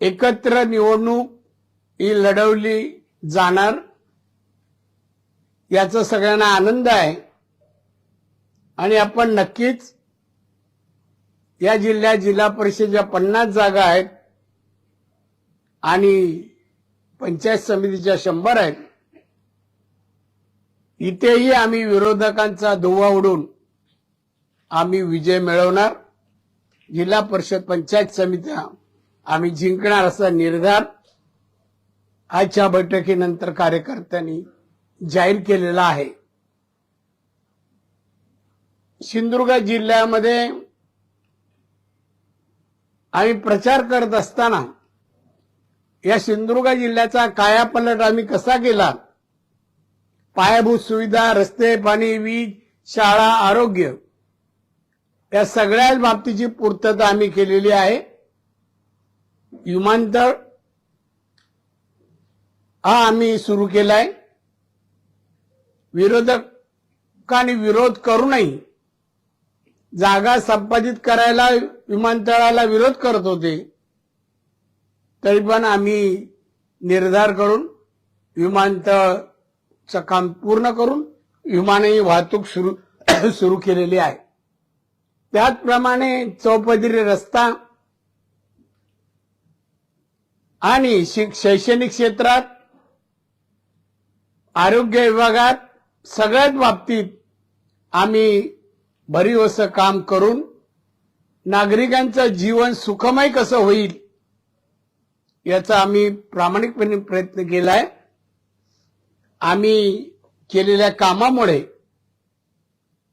एकत्र निवडणूक ही लढवली जाणार याचा सगळ्यांना आनंद आहे. आणि आपण नक्कीच या जिल्ह्यात जिल्हा परिषदेच्या पन्नास जागा आहेत आणि पंचायत समितीच्या शंभर आहेत. इथेही आम्ही विरोधकांचा धुवा उडून आम्ही विजय मिळवणार. जिल्हा परिषद पंचायत समित्या आम्ही जिंकणार असा निर्धार आजच्या बैठकीनंतर कार्यकर्त्यांनी जाहीर केलेला आहे. सिंधुदुर्ग जिल्ह्यामध्ये आम्ही प्रचार करत असताना या सिंधुदुर्ग जिल्ह्याचा कायापलट आम्ही कसा केला? पायाभूत सुविधा रस्ते पाणी वीज शाळा आरोग्य या सगळ्याच बाबतीची पूर्तता आम्ही केलेली आहे. विमानतळ हा आम्ही सुरू केलाय. विरोधकांनी विरोध करूनही जागा संपादित करायला विमानतळाला विरोध करत होते. तरी पण आम्ही निर्धार करून विमानतळचं काम पूर्ण करून विमानही वाहतूक सुरू सुरू केलेली आहे. त्याचप्रमाणे चौपदरी रस्ता आणि शैक्षणिक क्षेत्रात आरोग्य विभागात सगळ्याच बाबतीत आम्ही भरीव असं काम करून नागरिकांचं जीवन सुखमय कसं होईल याचा आम्ही प्रामाणिकपणे प्रयत्न केलाय. आम्ही केलेल्या कामामुळे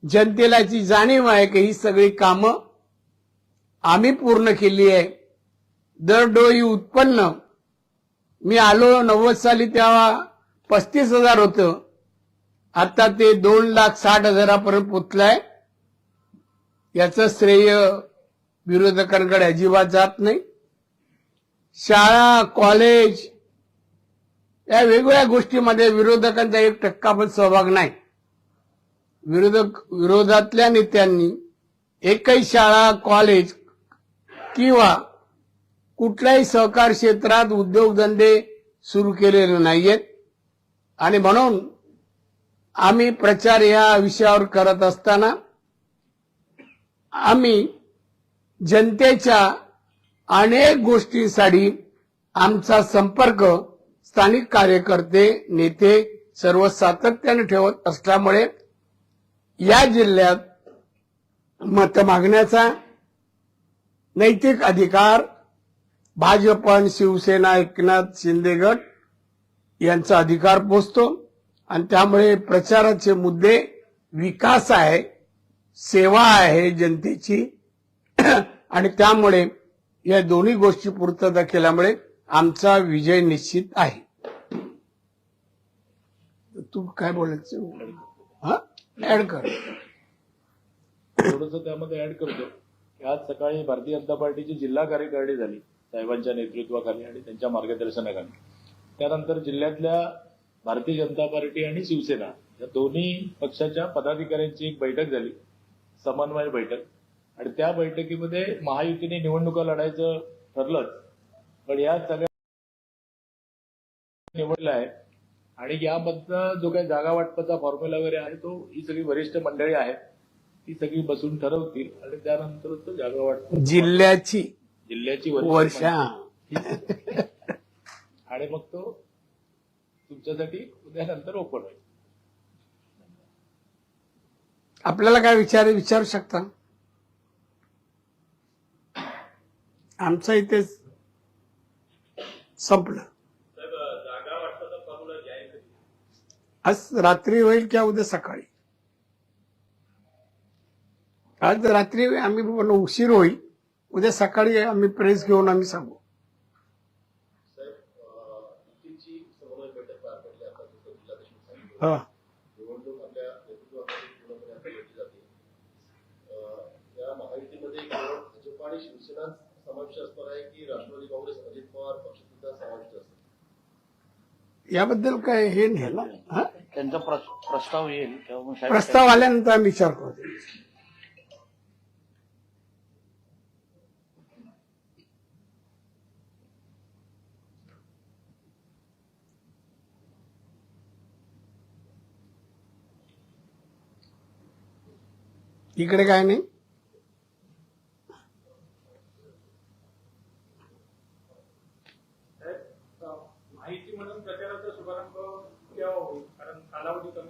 जनतेला जी जाणीव आहे की ही सगळी कामं आम्ही पूर्ण केली आहे. दरडोई उत्पन्न मी आलो नव्वद साली तेव्हा पस्तीस हजार होतं. आता ते दोन लाख साठ हजारापर्यंत पोचलंय. याचं श्रेय विरोधकांकडे अजिबात जात नाही. शाळा कॉलेज या वेगवेगळ्या गोष्टीमध्ये विरोधकांचा एक टक्का पण सहभाग नाही. विरोधक विरोधातल्या नेत्यांनी एकही शाळा कॉलेज किंवा कुठल्याही सहकार क्षेत्रात उद्योगधंदे सुरू केलेले नाहीयेत. आणि म्हणून आम्ही प्रचार या विषयावर करत असताना आम्ही जनतेच्या अनेक गोष्टींसाठी आमचा संपर्क स्थानिक कार्यकर्ते नेते सर्व सातत्याने ठेवत असल्यामुळे या जिल्ह्यात मत मागण्याचा नैतिक अधिकार भाजप आणि शिवसेना एकनाथ शिंदे गट यांचा अधिकार पोचतो. आणि त्यामुळे प्रचाराचे मुद्दे विकास आहे सेवा आहे जनतेची. आणि त्यामुळे या दोन्ही गोष्टी पूर्तता केल्यामुळे आमचा विजय निश्चित आहे. तू काय बोलायचं? हा? ऍड कर. थोडस त्यामध्ये ऍड करतो. आज सकाळी भारतीय जनता पार्टीची जिल्हा कार्यकारिणी झाली. साहेबांच्या नेतृत्वाखाली आणि त्यांच्या मार्गदर्शनाखाली. त्यानंतर जिल्ह्यातल्या भारतीय जनता पार्टी आणि शिवसेना या दोन्ही पक्षाच्या पदाधिकाऱ्यांची एक बैठक झाली समन्वय बैठक. आणि त्या बैठकीमध्ये महायुतीने निवडणुका लढायचं ठरलंच पण या सगळ्या निवडल्या आहे आणि यामधनं जो काही जागा वाटपाचा फॉर्म्युला वगैरे आहे तो ही सगळी वरिष्ठ मंडळी आहेत ती सगळी बसून ठरवतील आणि त्यानंतर तो जागा वाटप जिल्ह्याची जिल्ह्याची वरिष्ठ वर्षा आणि मग तो तुमच्यासाठी उद्यानंतर ओपन होईल. आपल्याला काय विचार विचारू शकता? आमचं इथे संपलं. आज रात्री होईल किंवा उद्या सकाळी? आज रात्री आम्ही पण उशीर होईल. उद्या सकाळी आम्ही प्रेस घेऊन आम्ही सांगू. हा. याबद्दल काय हे नाही ना? हा? त्यांचा प्रस- प्रस्ताव येईल. प्रस्ताव आल्यानंतर आम्ही विचार करतो. इकडे काय नाही.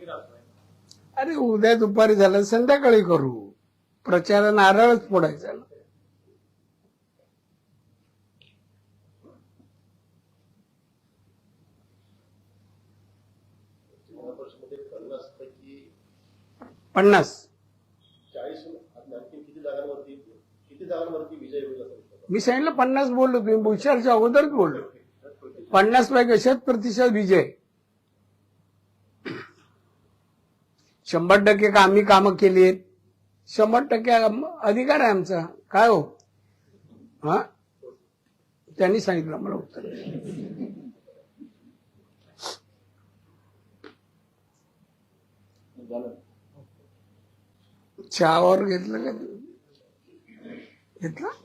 राहतोय. अरे उद्या दुपारी झालं संध्याकाळी करू. प्रचार नारळच फोडायचा पन्नास पैकी पन्नास चाळीस आणखी किती जागांवरती किती जागांवरती विजय होईल असं वाटतं? मी सांगितलं पन्नास बोललो तुम्ही भूषालच्या अगोदरच बोललो. पन्नास पैकी शत प्रतिशत विजय. शंभर टक्के का आम्ही कामं केली आहेत? शंभर टक्के अधिकार आहे आमचा. काय हो? हा? त्यांनी सांगितलं मला उत्तर चहावर घेतलं का? घेतलं